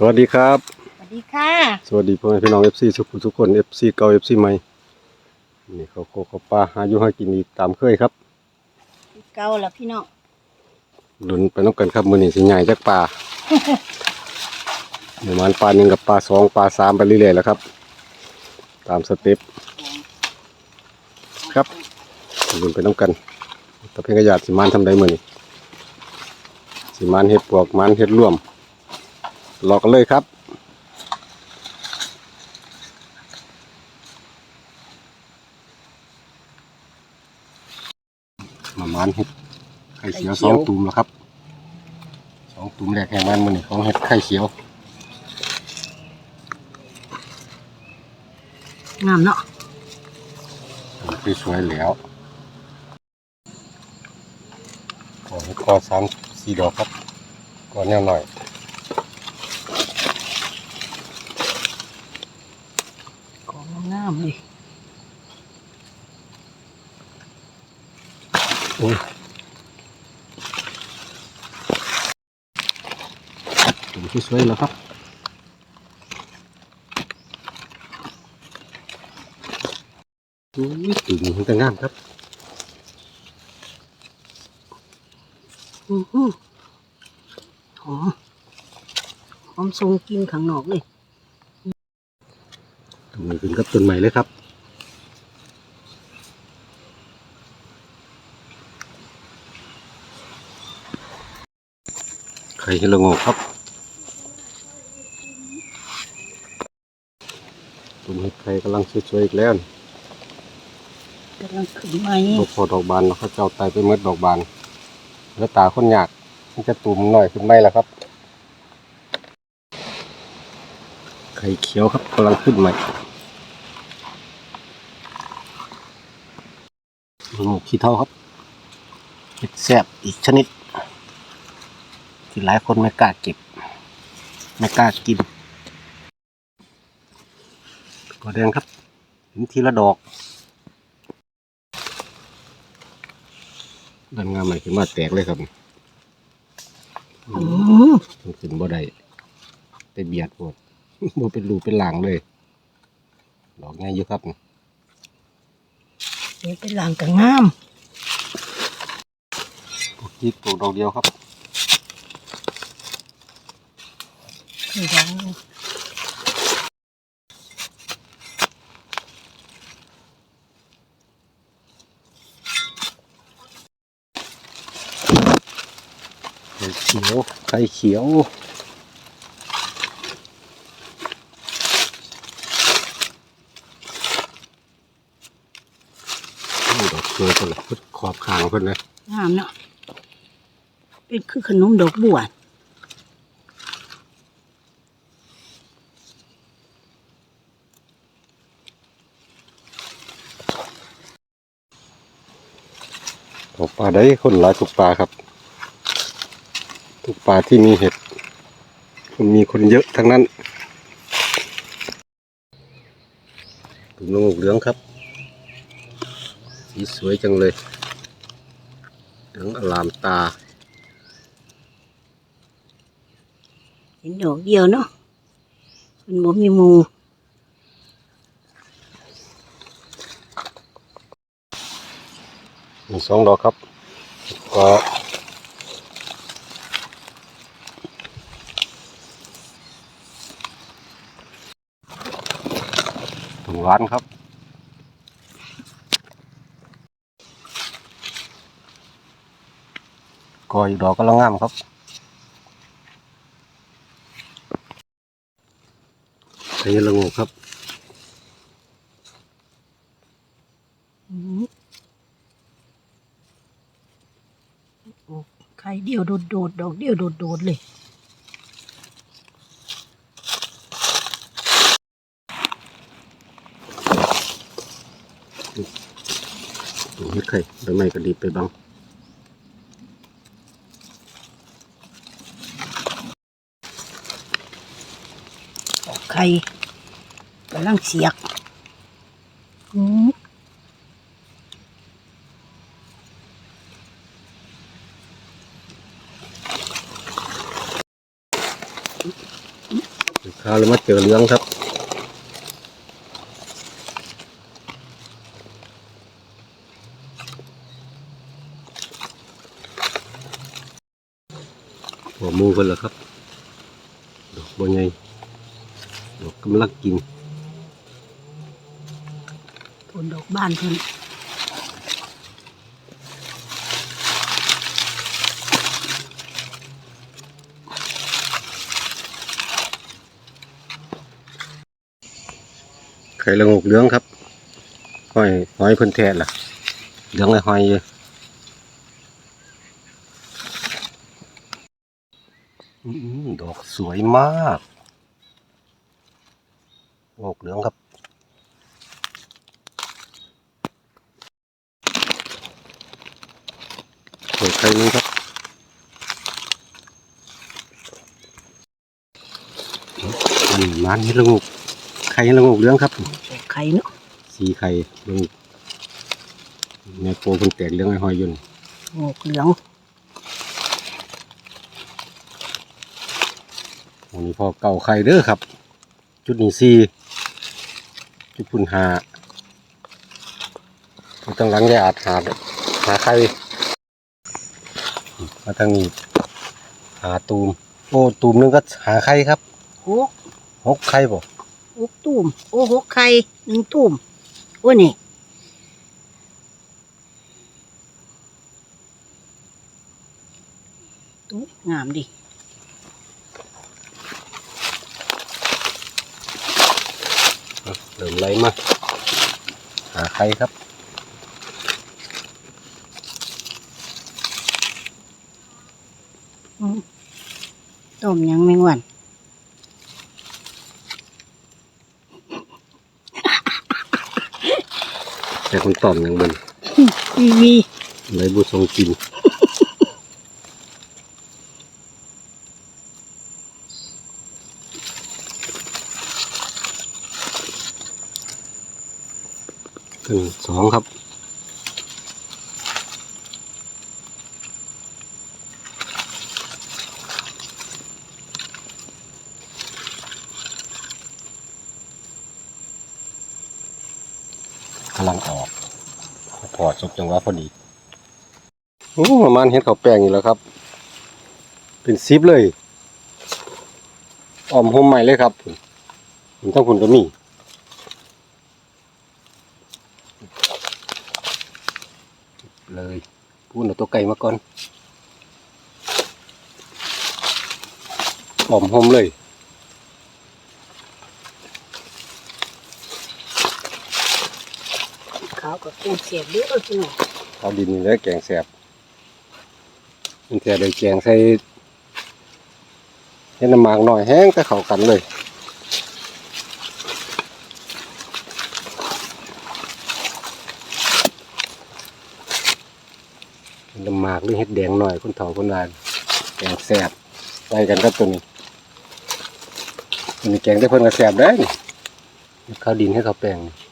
สวัสดีครับ สวัสดีค่ะ สวัสดีพ่อแม่พี่น้อง FC ทุกคนทุกคน FC เก่า FC ใหม่นี่เขาโคเขาปลาหาอยู่หากินอีกตามเคยครับเก่าแล้วพี่น้องลุ้นไปน้องกันครับมื้อนี้สิใหญ่จักปลาประมาณปลาหนึ่งกับปลาสองปลาสามไปเรื่อยๆแล้วครับ ตามสเต็ปครับลุ้นไปน้องกันแตะเพียงกระยาดสิมานทำได้มื้อนี้สิมานเฮ็ดปวกมานเฮ็ดร่วม รอกันเลยครับ มามานเห็ดไข่เขียวสองตุ่มแล้วครับสองตุ่มแรกแห่งมันมันนี่ของเห็ดไข่เขียวงามเนาะคือสวยแล้วขอเห็ดคอสามสี่ดอกครับก่อนแนวหน่อย ของงามเลย โอ้ยตุ่มคือสวยแล้วครับอุ้ยตุ่มมันจะงามครับอือหือหอหอมทรงกินข้างนอกเลยตุ่มนี้ขึ้นกับต้นใหม่เลยครับ ข่เฮลโงกครับตุ่มเห็ดไข่กำลังสวยๆอีกแล้วนี่กำลังขึ้นใหม่บกพอดอกบานเนาะเขาเจ้าไตไปเมดดอกบาน แล้วตาคนยากมันจะตุ่มหน่อยขึ้นไหมล่ะครับ ไข่เขียวครับกำลังขึ้นใหม่โงกขี้เท่าครับเห็ดแซ่บอีกชนิด ที่หลายคนไม่กล้าเก็บ ไม่กล้ากินก็แดงครับเห็นทีละดอกดันงามใหม่ขึ้นมาแตกเลยครับอือมันขึ้นบ่ได้ไปเบียดหมดบ่เป็นรูเป็นหลังเลย ดอกง่ายอยู่ครับเดี๋ยวเป็นหลังกับงามปลูกจิกปลูกดอกเดียวครับ คือดังไข่เขียวไข่เขียวนี่ดอกสวยคนละพุดขอบขางเพิ่นเลยงามเนาะเป็นคือขนมดอกบัว ปลาได้คนหลายทุกปลาครับ ทุกปลาที่มีเห็ด คนมีคนเยอะทั้งนั้นตุ่มลงเหลืองครับ สีสวยจังเลยเหลืองอลามตา เห็นดอกเดียวเนาะมันบ่มีหมูมีสองดอกครับ ก็ถุงร้านครับก็อีกดอกก็ละงามครับไอ้ละโงกครับ อือโอ้ไข่ เดียวโดดโดดดอกเดียวโดดโดดเลยถุงเฮ็ดไข่ใบไม้ก็ดีบไปบ้างออกไข่กำลังเสียก ข้าวเลยมาเจอเหลืองครับหัวมูเพิ่นเหรอครับดอกบัวใหญ่ดอกกำลังกินผลดอกบ้านเพิ่น ข่ละงกเหลืองครับหอยหอยเพิ่นแทนล่ะเหลืองไอ้หอยอยู่อื้อหือดอกสวยมากงกเหลืองครับเปิดไข่นึงครับอันมันเห็ดละงก ข่เห็ดละงกเหลืองครับแจกไข่เนาะสีไข่ลงแม่โปเพิ่นแตกเรื่องไอ้หอยอยุ่นงอกเหลืองวันนี้พอเก่าไข่เด้อครับ จุดนี้สี่จุดพุ่นหาจุดตั้งหลังแยอาจหาหาไข่มาทางนี้หาตูมโอ้ตูมนึงก็หาไข่ครับหกหกไข่บ่ หกตุ่มโอ้หกไข่หนึ่งตุ่มโอ้นี่ตุ๊งามดิเริ่มไหลมา หาไข่ครับอืมต้มยังแมงวัน แต่คนตอมอย่างมันวีวีไหลบุทรงกินหนึ่งสองครับ กำลังออก พอดสุกจังหวะ พอดีโอ้ประมาณเห็ดข้าวแป้งอยู่แล้วครับ เป็นซิปเลยออมห่มใหม่เลยครับผมต้องคุณก็มีเลยพูดเอาตัวไก่มาก่อนออมห่มเลย ขาว กับกูเสียบด้อพี่น้องเอาดินแล้วแกงแสบมันแสบเลยแกงใส่เห็ดน้ำหมากหน่อยแห้งแต่เข้ากันเลยน้ำหมากหรือเห็ดแดงหน่อยคนเฒ่าคนนานแกงแสบไปกันครับตัวนี้ตัวนี้แกงได้เพิ่นก็แสบได้นี่ข้าวดินให้เขาแป้งนี่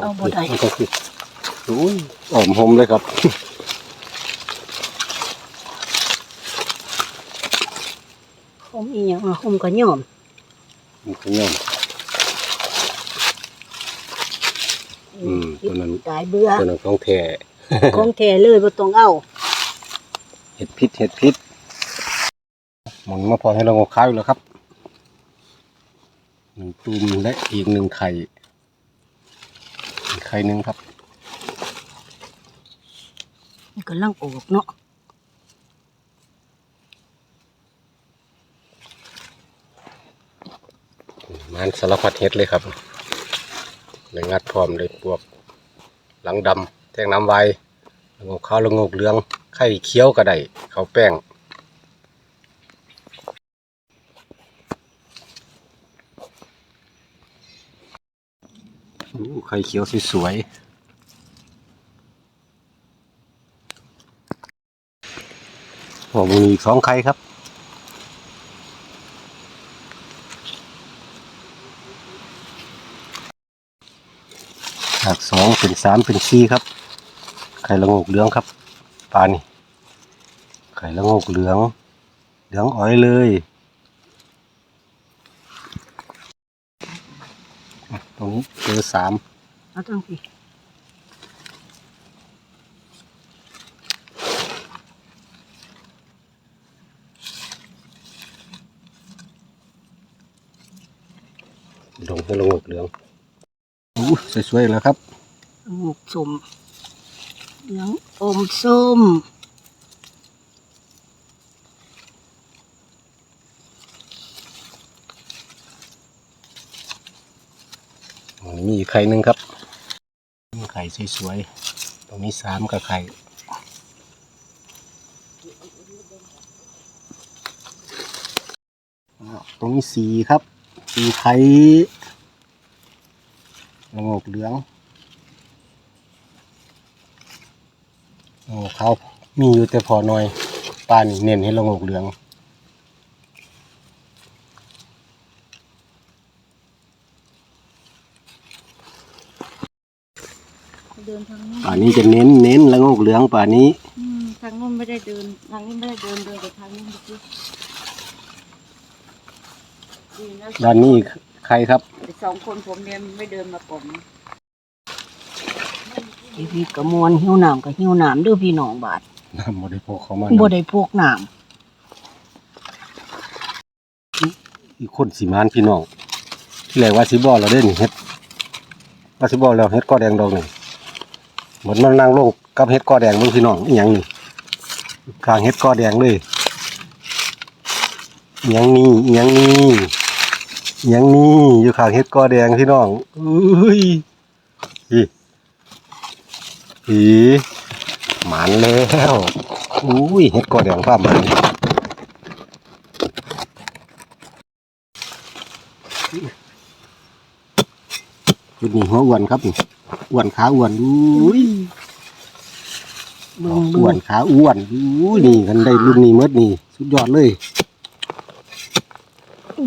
นี่ต้องมันก็คืออุ้ยอ่อมหอมเลยครับหอมอีหยังอะหอมกระย่อมมันก็ย่อมอืมตัวนั้นตายเบื่อตัวนั้นของแท้ของแท้เลยบ่ต้องเอาเห็ดพิษเห็ดพิษหมุนมาพอให้เรางข้าวอยู่แล้วครับหนึ่งตูมและอีกหนึ่งไข่อีก ไข่หนึ่งครับนี่ก็ลังออกเนาะมันสารพัดเห็ดเลยครับเลยงัดพร้อมเลยปวก หลังดำแทงน้ำไวแล้วงข้าวแล้วงกเหลือง ไข่เคี้ยวก็ได้ข้าวแป้ง ไข่เคี้ยวสวยๆหัวมีอีกสองไข่ครับจากสองเป็นสามเป็นสี่ครับ ไข่ละงกเหลืองครับปลานี่ไข่ละงกเหลือง เหลืองอ้อยเลย ต รงนี้เจอสามเอาตั้งพี่ดงให้ละโงกเหลืองอู้สวยๆแล้วครับหมกสมเหลืองอมส้ม ตรงนี้มีอีก ไข่หนึ่งครับไข่สวยๆ ตรงนี้สามกับไข่ ตรงนี้สี่ครับสี่ไข่ละงกเหลืองโอ้เขามีอยู่แต่พอหน่อยป้านี่เน้นให้ละงกเหลือง เดินทางนู้นป่านี้จะเน้นเน้นละโงกเหลืองป่านี้ อืมทางนู้นไม่ได้เดิน ทางนี้ไม่ได้เดินเดินแต่ทางนี้เมื่อกี้ดีนะด้านนี้ใครครับแต่สองคนผมเนี่ยไม่เดินมาก่อนนะพี่พี่กระมวลหิวน้ำกับหิวน้ำเด้วยพี่น้องบาดน้ำบริโภคเขามาบ่ได้พวกน้อีกคนสีมานพี่น้องที่แรกว่าสิบอเราได้นี่เฮ็ดว่าสิบอแล้วเฮ็ดก้อแดงดอกนี่ เหมือนมันนั่งลงกับเฮ็ดก้อแดงมึงพี่น้องอีหยังนี่กลางเฮ็ดก้อแดงเลยอีหยังนี่อีหยังนี่อีหยังนี่อยู่ข้างเฮ็ดก้อแดงพี่น้องอุ้ยอีอีหมานแล้วอุ้ยเฮ็ดก้อแดงฟ้ามันจุดนี้หัวอ้วนครับนี่ อ้วนขาอ้วนอุ้ยำเบิ่งอ้เบิ่วนงขาอ้วนอุ้ยนี่กันได้รุ่นนี้เมดนี่ สุดยอดเลยอื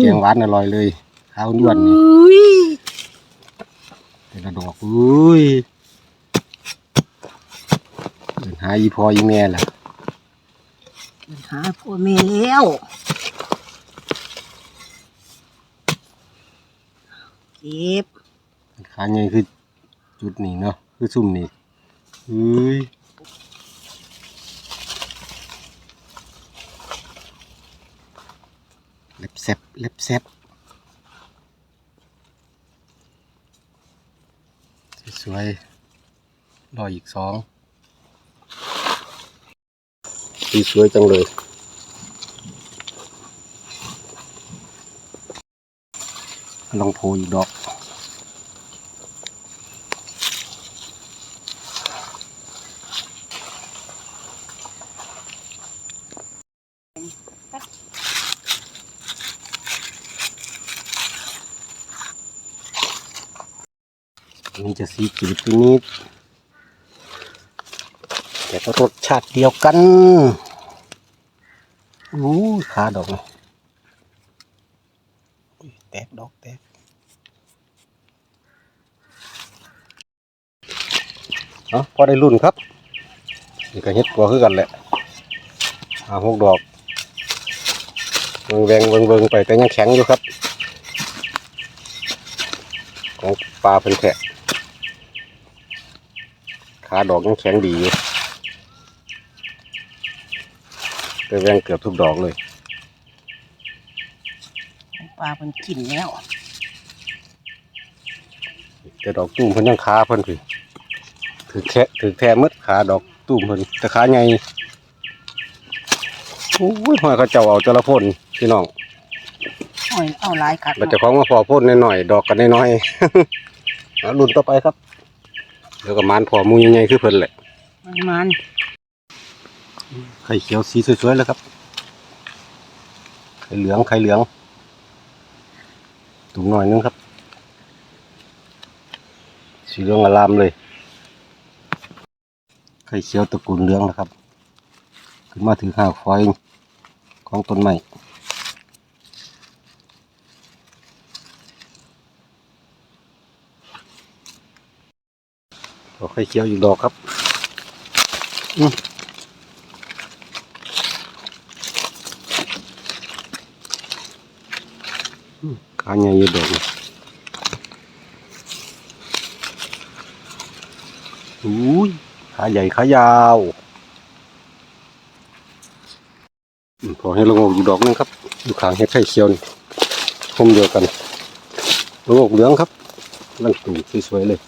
แกมงหวานอร่อยเลยขาอ้วนๆนี่อุ้ยแต่ละดอกอุ้ยเดินหาอีพออีแม่ล่ะหาพ่อแม่แล้วเก็บ ขาใหญ่คือจุดนี้เนาะคือซุ่มนี่อุ้ยเล็บแซบเล็บแซบสวยๆรออีกสองสีสวยจังเลยลองโพอีกดอก นี่จะสีจืดไปนิดแต่ก็รสชาติเดียวกันอู้ขาดอกนี่ยแตกดอกแตกเนาะพอได้รุ่นครับนี่ก็เฮ็ดกลัวคือกันแหละหาหกดอกเวิงแวงเวิงเวิงไปแต่ยังแข็งอยู่ครับ ของปลาเป็นแผะ ขาดอกยังแข็งดีอยู่แต่แวงเกือบทุกดอกเลย ปลาเพิ่นกินแล้วแต่ดอกตุ้มเพิ่นยังขาเพิ่นพี่ถือแค่ถือแทมืดขาดอกตุ้มเพิ่นแต่ขาใหญ่โอ้ยหอยเขาเจ้าเอาจระพ่นพี่น้องโอ้ยเอาหลายคักเราจะของมาพอพ่นหน่อยๆดอกกันน้อยๆ เอารุ่นต่อไปครับ เดี๋ยวก็มานพอมูใหญ่ๆคือเพิ่นแหละมันมันไข่เขียวสีสวยๆแล้วครับไข่เหลืองไข่เหลืองตุ่มหน่อยนึงครับ สีเหลืองอลามเลย ไข่เขียวตระกูลเหลืองนะครับ ขึ้นมาถือข้าวฟอยของต้นไม้ ไข่เขียวอีกดอกครับขาใหญ่อยู่ดอกอุ้ยขาใหญ่ขายาวพอให้รลงอกอยู่ดอกนึงครับ อยู่ขางเห็ดไข่เขียวนี่คมเดียวกันลงอกเหลืองครับลังตูสวยๆเลย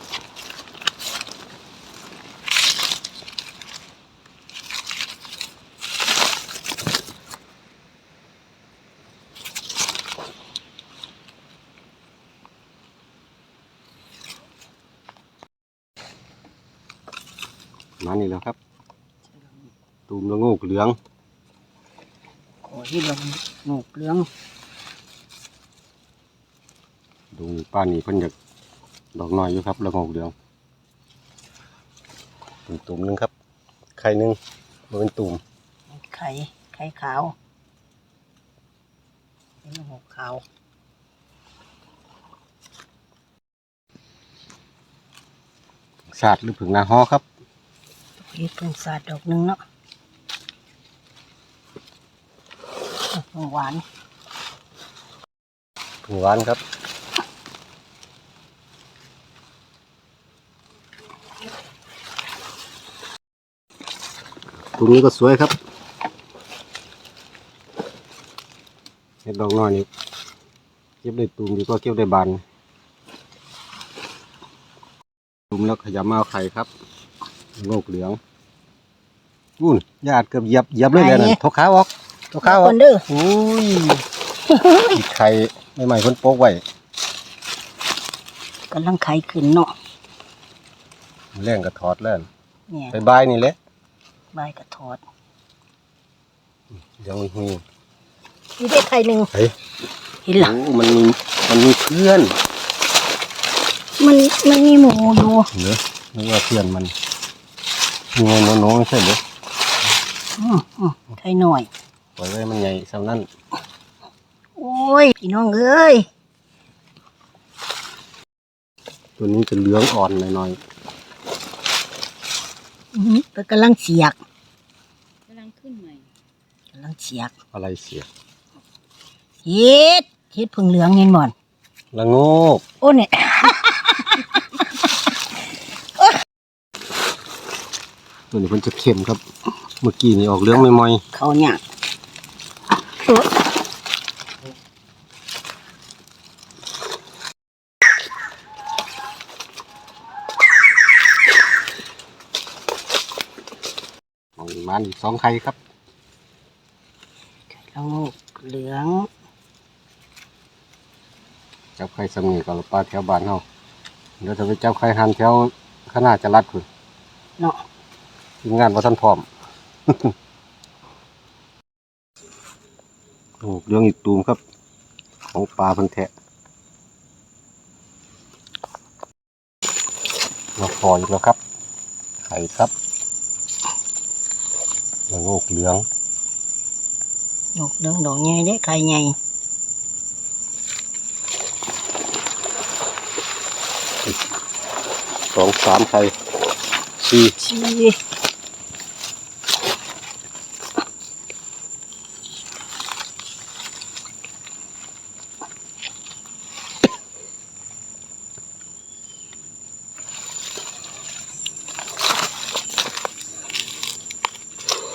มละโงกเหลืองขอที่ลงหนูเหลืองดูป้านนี่เพิ่นอยากดอกน้อยอยู่ครับละโงกเหลืองตุ่มตุ่มๆหนึงครับ ไข่หนึงบ่เป็นตุ่มไข่ไข่ขาวเป็นหกขาวสาดหรือผึ่งนาฮอครับนี่เพิ่งสาดดอกหนึ่งเนาะอะ หวานผึ่งหวานครับตรงนี้ก็สวยครับเห็ดดอกน้อยนี่เก็บได้ตูมดีก็เก็บได้บานตูมแล้วขยำมาเอาไข่ครับโงกเหลืองอุ้นญาติเกือบเหยียบเหยียบเลยเลยนะทกขาออก ทกขาอคอกนเด้ออุ้ยอีกไข่ใหม่ๆเพิ่นโปกไว้กำลังไข่ขึ้นเนาะแรงก็ถอดแล้วเนี่ยไปบายนี่แหละใบกระถอดเดี๋ยวมันมีนี่ได้ไข่หนึ่งเฮ้ยเห็นหลังโอ้มันมีมันมีเพื่อน มันมันมีหมูอยู่เหรอนึกว่าเพื่อนมันมีไงน้องๆใช่เหรออืมอืมไข่หน่อย ปล่อยไว้มันใหญ่สำนั้นโอ้ยพี่น้องเอ้ยตัวนี้จะเหลืองอ่อนหน่อยอื้อหือเพิ่นกำลังเสียกกำลังขึ้นใหม่กำลังเสียกๆอะไรเสียเฮ็ดเฮ็ดผึ่งเหลืองเงินบ่อนละโงกโอ้เนี่ย ตัวนี้มันจะเค็มครับ เมื่อกี้นี่ออกเหลืองไม่มอยเขาเนี่ยเออ ๆของมั นอีกสองไข่ครับแล้วเหลืองจับไข่สมีกับปลาแถวบ้านเฮาเดี๋ยวจะไปจับไข่หันแถวขางหนาจะรัดคุณเนาะทีมงานว่าท่านพร้อมโอ้เรื่องอีกตูมครับ ของปลาเพันแทะมาพออีกแล้วครับ ไข่ครับ ละโงกเหลืองดอกเหลืองดอกใหญ่เด้ไข่ใหญ่สองสามไข่สี่สี่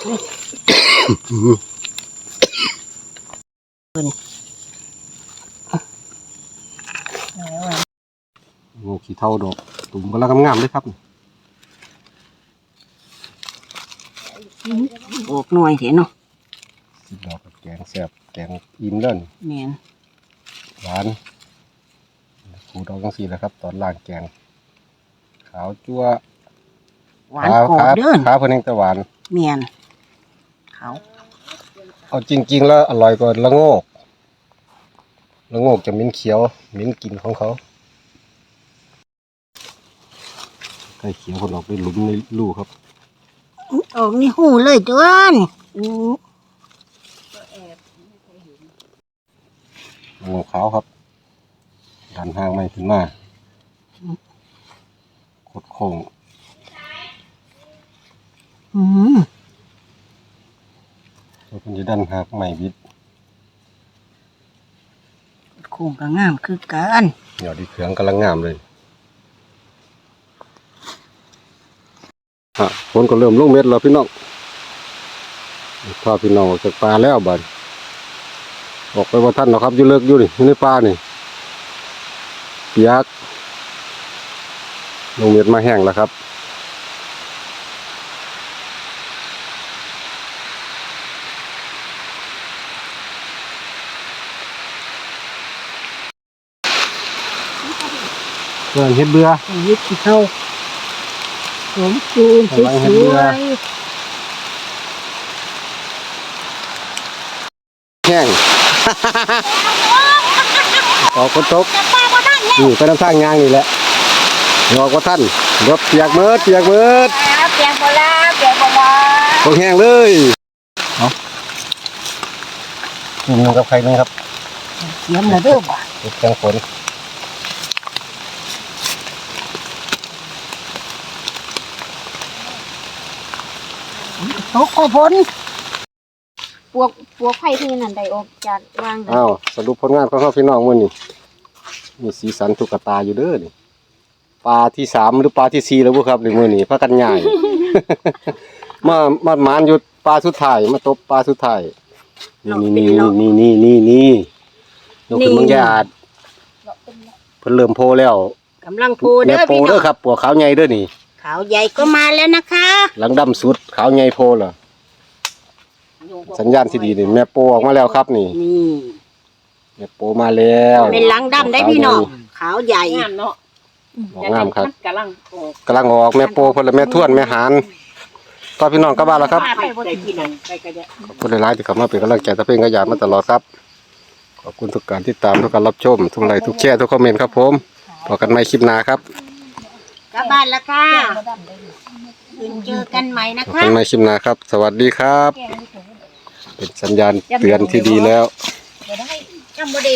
แล้วอะโงกขี้เท่าดอก ตุ่มกำลังงามๆเลยครับออกหน่อยเถอะเนาะสิบดอกกับแกงแซ่บแกงอิ่มเล่นแม่นหวานขูดออกจังสี่แหล้วครับ ตอนล่างแกง ขาวจั่วหวานกรอบเด้อขาเพิ่นเองแต่หวานแม่น เขาเอาจริง ๆ แล้วอร่อยกว่าละโงกละโงกจะเหม็นเขียวเหม็นกลิ่นของเขาไก่เขียวคนออกไปหลุมในลูกครับออกนี่หูเลยตัวนี่อู้ละโงกขาวครับดันหางไม่ขึ้นมาโคดโค้งอืม แล้วคุณจะดันหางไม่บิดโคคงก็งามคือกันเดี๋ยวดีเครื่องกำลังงามเลยฮะฝนก็เริ่มลงเม็ดแล้วพี่น้องพาพี่น้องออกจากป่าแล้วบัดออกไปว่าท่านเนาะครับอยู่เลิกอยู่นี่อยู่ในป่านี่เปียกลงเม็ดมาแห้งแล้วครับ เพื่อนเฮ็ดเบื่อยึดที่เข้าผมจูนสกำลังเห็นเรือวยแห้งออกคนตกนี่ไปน้ำทางยางนี่แหละออกว่าท่านรถเปียกเมิดเปียกเมิดเปียกหมดแล้วเปียกหมดแล้วตกแห้งเลยเอากินหนึ่งกับใครนึงครับๆเสียมนะเด้อบ่าติดจังฝน ตกก็พ้นปวกปวกไผ่ที่นั่นได้ออกจากวางได้อ้าวสรุปผลงานของเราพี่น้องมื้อนี้มีสีสันทุกตาอยู่เด้อนี่ปลาที่สามหรือปลาที่สี่แล้วบ่ครับในมื้อนี้พากันใหญ่ มามาหมานอยู่ปลาสุดท้ายมาตบปลาสุดท้ายนี่นี่นี่นี่นี่นี่นกขึ้นบางยาดเพิ่นเริ่มโพแล้วกำลังโพเด้แม่อโพพี่น้เด้อองครับปัวขาวใหญ่เด้อนี่ ขาวใหญ่ก็มาแล้วนะคะหลังดำสุดขาวใหญ่โพเหรอสัญญาณที่ดีนี่แม่โปออกมาแล้วครับนี่นี่แม่โปมาแล้วเป็นหลังดำได้พี่น้องขาวใหญ่งามเนาะออกงามครับกำลังออกกำลังออกแม่โปเพิ่นละแม่ท่วนแม่หานก็พี่น้องกลับบ้านแล้วครับไปบ่ได้ที่นั่นไปก็ได้ขอบคุณหลายๆที่เข้ามาเป็นกำลังใจตะเพ่งกระยานมาตลอดครับขอบคุณทุกการติดตามทุกการรับชมทุกไลค์ทุกแชร์ทุกคอมเมนต์ครับผมพบกันใหม่คลิปหน้าครับ กลับบ้านแล้วค่ะคืนเจอกันใหม่นะพบคะ กันใหม่คลิปหน้าครับ สวัสดีครับ เป็นสัญญาณเตือนที่ดีแล้ว จำบ่ได้